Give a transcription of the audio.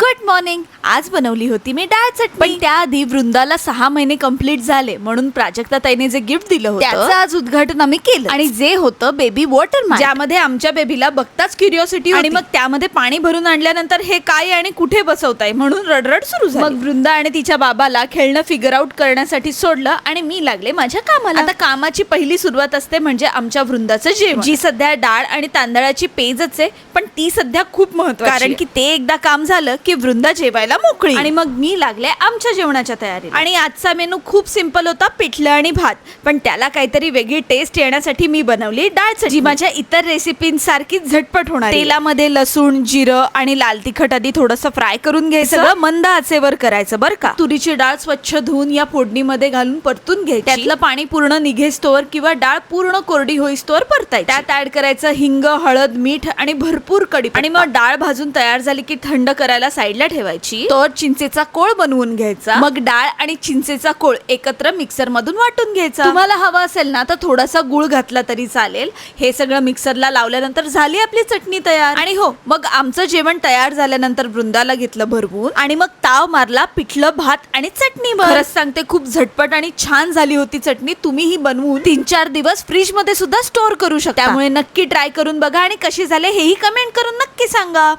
Good morning आज बनवली होती मी डाळ चटणी. पण त्याआधी वृंदाला सहा महिने कंप्लीट झाले म्हणून प्राजक्ता ताईने जे गिफ्ट दिलं होतं त्याचं आज उद्घाटन आम्ही केलं. आणि जे होतं बेबी वॉटर ज्यामध्ये आमच्या बेबीला बघताच क्युरिओसिटी आणि मग त्यामध्ये पाणी भरून आणल्यानंतर हे काय आणि कुठे बसवताय म्हणून रडरड सुरू झाली. मग वृंदा आणि तिच्या बाबाला खेळणं फिगर आउट करण्यासाठी सोडलं आणि मी लागले माझ्या कामाला. आता कामाची पहिली सुरुवात असते म्हणजे आमच्या वृंदाचं जेवण. जी सध्या डाळ आणि तांदळाची पेजच आहे पण ती सध्या खूप महत्वाची कारण की ते एकदा काम झालं की वृंदा जेवायला मोकळी. आणि मग मी लागले आमच्या जेवणाच्या तयारी आणि आजचा मेनू खूप सिंपल होता पिठलं आणि भात. पण त्याला काहीतरी वेगळी टेस्ट येण्यासाठी मी बनवली डाळ. जी माझ्या इतर रेसिपींसारखी झटपट होणार तेलामध्ये लसूण जिरं आणि लाल तिखट आधी थोडंसं फ्राय करून घ्यायचं. सगळं मंद आचेवर करायचं बरं का. तुरीची डाळ स्वच्छ धुवून या फोडणीमध्ये घालून परतून घ्यायची. त्यातलं पाणी पूर्ण निघेस्तोवर किंवा डाळ पूर्ण कोरडी होईस्तोवर परतायची. त्यात ऍड करायचं हिंग हळद मीठ आणि भरपूर कडी आणि मग डाळ भाजून तयार झाली की थंड करायला साईडला ठेवायची. तर चिंचेचा कोळ बनवून घ्यायचा. मग डाळ आणि चिंचेचा कोळ एकत्र मिक्सर मधून वाटून घ्यायचा. तुम्हाला हवा असेल ना तर थोडासा गुळ घातला तरी चालेल. हे सगळं मिक्सरला लावल्यानंतर झाली आपली चटणी तयार. आणि हो मग आमचं जेवण तयार झाल्यानंतर वृंदाला घेतलं भरवून आणि मग ताव मारला पिठलं भात आणि चटणी खरंच सांगते खूप झटपट आणि छान झाली होती चटणी. तुम्ही ही बनवून तीन चार दिवस फ्रीजमध्ये सुद्धा स्टोअर करू शकता. त्यामुळे नक्की ट्राय करून बघा आणि कशी झाले हेही कमेंट करून नक्की सांगा.